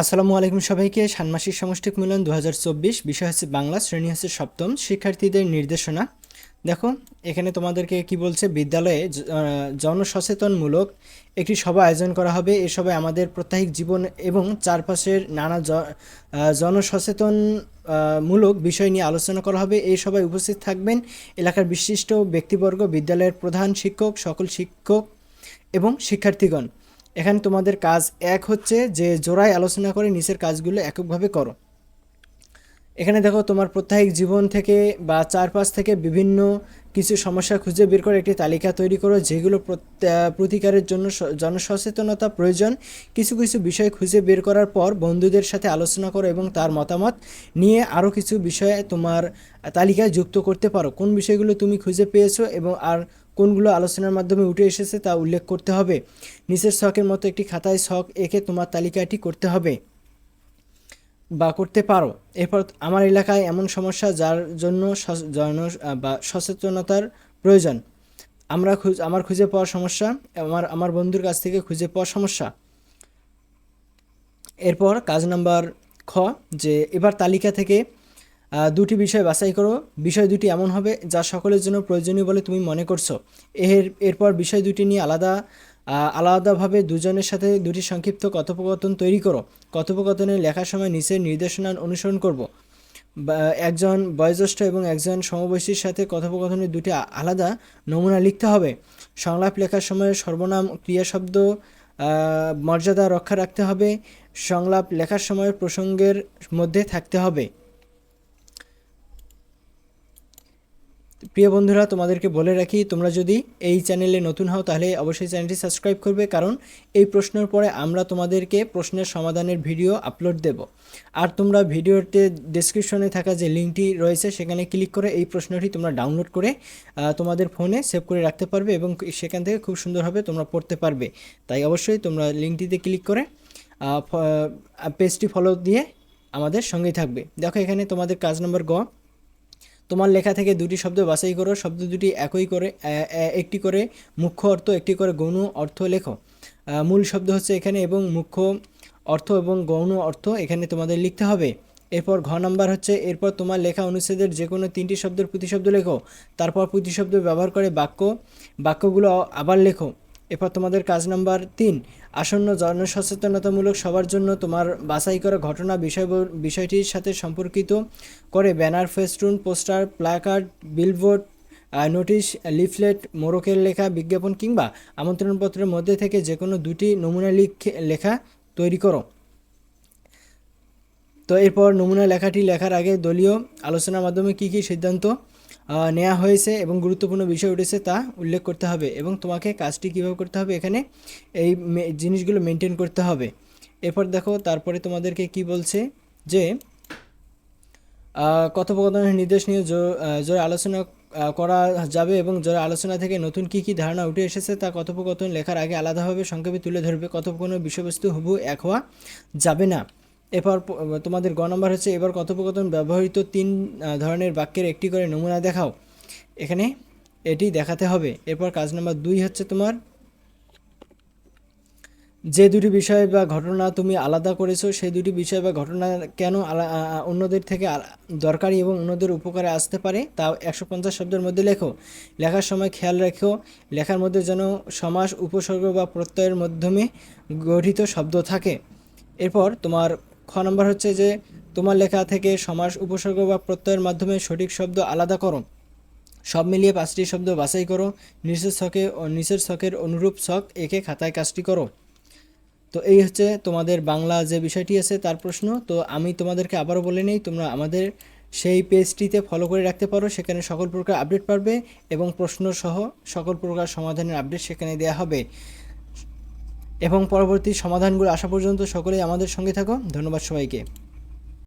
আসসালামু আলাইকুম সবাইকে। ষান্মাসিক সমষ্টিক মূল্যায়ন দু বিষয় হচ্ছে বাংলা, শ্রেণি হচ্ছে সপ্তম। শিক্ষার্থীদের নির্দেশনা। দেখো, এখানে তোমাদেরকে কি বলছে? বিদ্যালয়ে জনসচেতনমূলক একটি সভা আয়োজন করা হবে। এ সভায় আমাদের প্রত্যাহিক জীবন এবং চারপাশের নানা জনসচেতন মূলক বিষয় নিয়ে আলোচনা করা হবে। এই সভায় উপস্থিত থাকবেন এলাকার বিশিষ্ট ব্যক্তিবর্গ, বিদ্যালয়ের প্রধান শিক্ষক, সকল শিক্ষক এবং শিক্ষার্থীগণ। এখানে তোমাদের কাজ এক হচ্ছে যে জোড়ায় আলোচনা করে নিচের কাজগুলো এককভাবে করো। এখানে দেখো তোমার প্রত্যাহিক জীবন থেকে বা চারপাশ থেকে বিভিন্ন কিছু সমস্যা খুঁজে বের করে একটি তালিকা তৈরি করো, যেগুলো প্রতিকারের জন্য জনসচেতনতা প্রয়োজন। কিছু কিছু বিষয় খুঁজে বের করার পর বন্ধুদের সাথে আলোচনা করো এবং তার মতামত নিয়ে আরও কিছু বিষয়ে তোমার তালিকায় যুক্ত করতে পারো। কোন বিষয়গুলো তুমি খুঁজে পেয়েছ এবং আর কোনগুলো আলোচনার মাধ্যমে উঠে এসেছে তা উল্লেখ করতে হবে। নিচের শখের মতো একটি খাতায় শখ এঁকে তোমার তালিকাটি করতে হবে বা করতে পারো। এরপর আমার এলাকায় এমন সমস্যা যার জন্য জন বা সচেতনতার প্রয়োজন। আমরা খুঁজ, আমার খুঁজে পাওয়ার সমস্যা, আমার আমার বন্ধুর কাছ থেকে খুঁজে পাওয়ার সমস্যা। এরপর কাজ নাম্বার খ, যে এবার তালিকা থেকে দুটি বিষয় বাছাই করো। বিষয় দুটি এমন হবে যা সকলের জন্য প্রয়োজনীয় বলে তুমি মনে করছ। এর এরপর বিষয় দুটি নিয়ে আলাদা আলাদাভাবে দুজনের সাথে দুটি সংক্ষিপ্ত কথোপকথন তৈরি করো। কথোপকথনে লেখার সময় নিচের নির্দেশনা অনুসরণ করব। একজন বয়োজ্যেষ্ঠ এবং একজন সমবয়সীর সাথে কথোপকথনের দুটি আলাদা নমুনা লিখতে হবে। সংলাপ লেখার সময় সর্বনাম ক্রিয়া শব্দ মর্যাদা রক্ষা রাখতে হবে। সংলাপ লেখার সময় প্রসঙ্গের মধ্যে থাকতে হবে। প্রিয় বন্ধুরা, তোমাদেরকে বলে রাখি, তোমরা যদি এই চ্যানেলে নতুন হও, তাহলে অবশ্যই চ্যানেলটি সাবস্ক্রাইব করবে, কারণ এই প্রশ্নের পরে আমরা তোমাদেরকে প্রশ্নের সমাধানের ভিডিও আপলোড দেব। আর তোমরা ভিডিওতে ডেসক্রিপশনে থাকা যে লিঙ্কটি রয়েছে, সেখানে ক্লিক করে এই প্রশ্নটি তোমরা ডাউনলোড করে তোমাদের ফোনে সেভ করে রাখতে পারবে এবং সেখান থেকে খুব সুন্দরভাবে তোমরা পড়তে পারবে। তাই অবশ্যই তোমরা লিঙ্কটিতে ক্লিক করে পেজটি ফলো দিয়ে আমাদের সঙ্গেই থাকবে। দেখো, এখানে তোমাদের কাজ নম্বর গ তোমার লেখা থেকে দুটি শব্দ বাছাই করো, শব্দ দুটি একই করে একটি করে মুখ্য অর্থ, একটি করে গৌণ অর্থ লেখো। মূল শব্দ হচ্ছে এখানে এবং মুখ্য অর্থ এবং গৌণ অর্থ এখানে তোমাদের লিখতে হবে। এরপর ঘ নাম্বার হচ্ছে, এরপর তোমার লেখা অনুচ্ছেদের যে কোনো তিনটি শব্দের প্রতিশব্দ লেখো, তারপর প্রতিশব্দ ব্যবহার করে বাক্য, বাক্যগুলো আবার লেখো। এরপর তোমাদের কাজ নাম্বার তিন, আসন্ন জনসচেতনতামূলক সবার জন্য তোমার বাছাই করা ঘটনা বিষয় বিষয়টির সাথে সম্পর্কিত করে banner, festoon, poster, placard, billboard notice, leaflet মোরকের লেখা, বিজ্ঞাপন কিংবা আমন্ত্রণপত্রের মধ্যে থেকে যে কোনো দুটি নমুনা লিখে তৈরি করো। তো এরপর নমুনা লেখাটি লেখার আগে দলীয় আলোচনার মাধ্যমে কী কী সিদ্ধান্ত নেওয়া হয়েছে এবং গুরুত্বপূর্ণ বিষয় উঠেছে তা উল্লেখ করতে হবে এবং তোমাকে কাজটি কীভাবে করতে হবে এখানে এই জিনিসগুলো মেনটেন করতে হবে। এরপর দেখো, তারপরে তোমাদেরকে কি বলছে যে কথোপকথনের নির্দেশ নিয়ে জোরে আলোচনা করা যাবে এবং জোরে আলোচনা থেকে নতুন কি কি ধারণা উঠে এসেছে তা কথোপকথন লেখার আগে আলাদাভাবে সংক্ষেপে তুলে ধরবে। কথোপকথনের বিষয়বস্তু হুবহু এক হওয়া যাবে না। এরপর তোমাদের গ নম্বর হচ্ছে, এবার কথোপকথন ব্যবহৃত তিন ধরনের বাক্যের একটি করে নমুনা দেখাও। এখানে এটি দেখাতে হবে। এরপর কাজ নাম্বার দুই হচ্ছে তোমার, যে দুটি বিষয় বা ঘটনা তুমি আলাদা করেছ, সেই দুটি বিষয় বা ঘটনা কেন অন্যদের থেকে দরকারি এবং অন্যদের উপকারে আসতে পারে, তা একশো পঞ্চাশ শব্দের মধ্যে লেখো। লেখার সময় খেয়াল রেখো, লেখার মধ্যে যেন সমাস, উপসর্গ বা প্রত্যয়ের মাধ্যমে গঠিত শব্দ থাকে। এরপর তোমার খ নম্বর হচ্ছে যে, তোমার লেখা থেকে সমাস, উপসর্গ বা প্রত্যয়ের মাধ্যমে সঠিক শব্দ আলাদা করো। সব মিলিয়ে পাঁচটি শব্দ বাছাই করো। নিচের ছকে নিচের ছকের অনুরূপ ছক একে খাতায় কাজটি করো। তো এই হচ্ছে তোমাদের বাংলা যে বিষয়টি আছে তার প্রশ্ন। তো আমি তোমাদেরকে আবারও বলে নেই, তোমরা আমাদের সেই পেজটিতে ফলো করে রাখতে পারো। সেখানে সকল প্রকার আপডেট পারবে এবং প্রশ্ন সহ সকল প্রকার সমাধানের আপডেট সেখানে দেওয়া হবে। এবং পরবর্তী সমাধানগুলো আসা পর্যন্ত সকলেই আমাদের সঙ্গে থাকো। ধন্যবাদ সবাইকে।